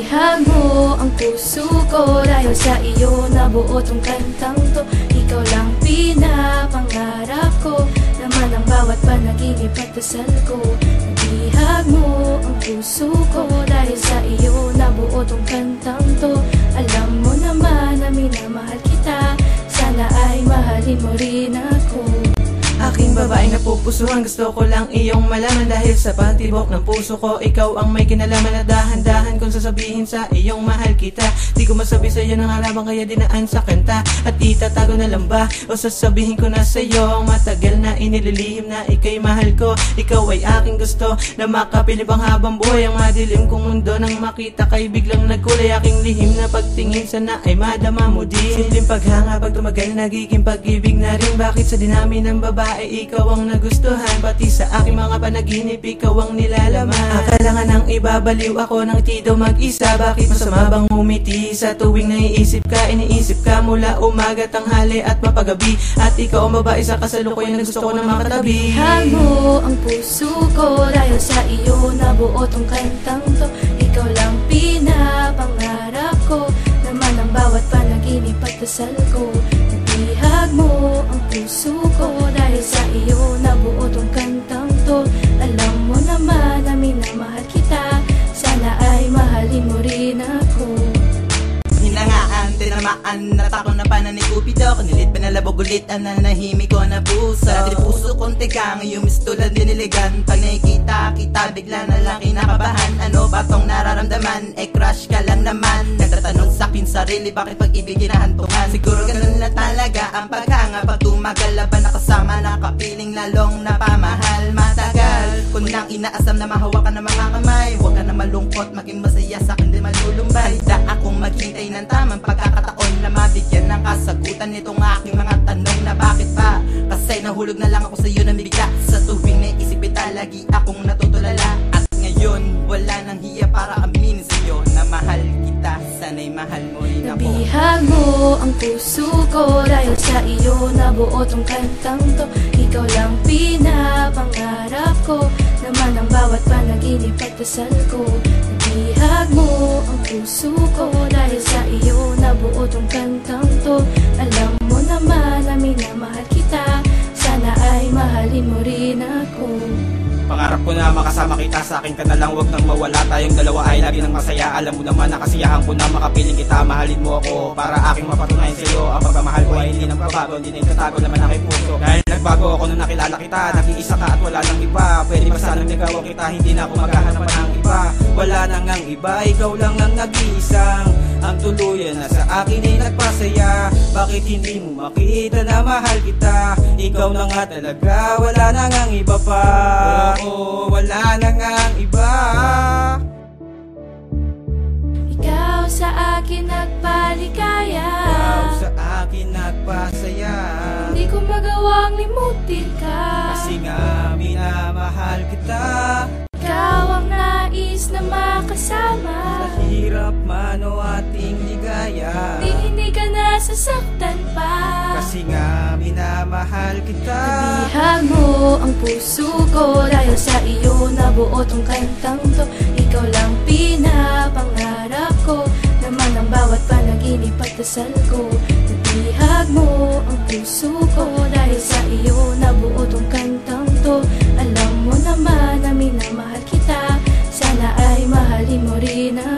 Ibihag mo ang puso ko Dahil sa iyo nabuo tong kantang to. Ikaw lang pinapangarap ko. Naman ang bawat panaginip at dasal ko. Ibihag mo ang puso ko Dahil sa iyo nabuo tong kantang to. Alam mo naman na minamahal kita. Sana ay mahalin mo rin ako Aking babaeng napupusuhan Gusto ko lang iyong malaman Dahil sa pantibok ng puso ko. Ikaw ang may kinalaman at dahan-dahan Kung sasabihin sa iyong mahal kita. Di ko masabi sa iyo ng halaman Kaya dinaan sa kanta At itatago na lang ba? O sasabihin ko na sa iyo Ang matagal na inililihim na ikay mahal ko. Ikaw ay aking gusto Na makapilip ang habang buhay. Ang madilim kong mundo Nang makita kay biglang nagkulay. Aking lihim na pagtingin Sana ay madama mo din. Simpleng paghanga Pag tumagal nagiging pag-ibig na rin. Bakit sa dinami ng babae ikaw ang nagustuhan Pati sa aking mga panaginip Ikaw ang nilalaman. Akala nga nang ibabaliw ako Nang tito mag-isa Bakit masama bang umiti Sa tuwing naiisip ka Iniisip ka mula umaga Tanghali at mapagabi. At ikaw ang babae sa kasalukuyan Na gusto ko na makatabi. Ibihag mo ang puso ko Dahil sa iyo nabuo tong kantang to. Ikaw lang pinapangarap ko Naman ang bawat panaginip at dasal ko. Ibihag mo ang puso na panan ni Cupido Kunilit panalabog ulit ang nanahimik ko na puso. Dati puso kong tegang, yung mistulan diniligan Pag nakikita kita, bigla na lang kinakabahan. Ano ba tong nararamdaman? Eh crush ka lang naman. Nagtatanong sa akin sarili, bakit pag-ibig kinahantungan? Siguro ganun na talaga ang paghanga. Pag tumagal, laban nakasama, nakapiling lalong napamahal. Matagal, kung nang inaasam na mahawakan ng mga kamay Huwag ka na malungkot, maging masaya sa akin di malulumbay nahulog na lang ako sa iyo ng bigla Sa tuwing naisip kita, lagi akong natutulala. At ngayon, wala nang hiya para aminin sa iyo Na mahal kita, sana'y mahal mo rin ako Nabihag mo ang puso ko Dahil sa iyo nabuo tong kantang to. Ikaw lang pinapangarap ko. Naman ang bawat panaginip at dasal ko. Nabihag mo ang puso ko Dahil sa iyo nabuo tong kantang to. Alam Pangarap ko na makasama kita sa akin ka na lang Huwag nang mawala. Tayong dalawa ay lagi ng masaya. Alam mo naman na kasiyahan ko na makapiling kita. Mahalin mo ako para aking mapatunayan sa iyo Ang pagmamahal ko ay hindi nang babago Hindi na tatago naman aking puso. Dahil nagbago ako nung nakilala kita Nag-iisa ka at wala nang iba. Pwede ba sanang ligawan kita Hindi na ako maghahanap ng iba. Wala nang ang iba Ikaw lang ang nag-iisang. Ang tuluyan na sa akin ay nagpasaya. Bakit hindi mo makita na mahal kita? Ikaw na nga talaga Wala nang ang iba pa. Oo, wala na nga ang iba. Ikaw sa akin nagpaligaya. Ikaw sa akin nagpasaya. Hindi ko magawang limutin ka. Kasi nga minamahal kita mahal kita. Bihag mo ang puso ko Dahil sa iyo nabuo tong kantang to. Ikaw lang pinapangarap ko Naman ang bawat panaginip at dasal ko. Bihag mo ang puso ko Dahil sa iyo nabuo tong kantang to. Alam mo naman na minamahal kita. Sana ay mahalin mo rin ang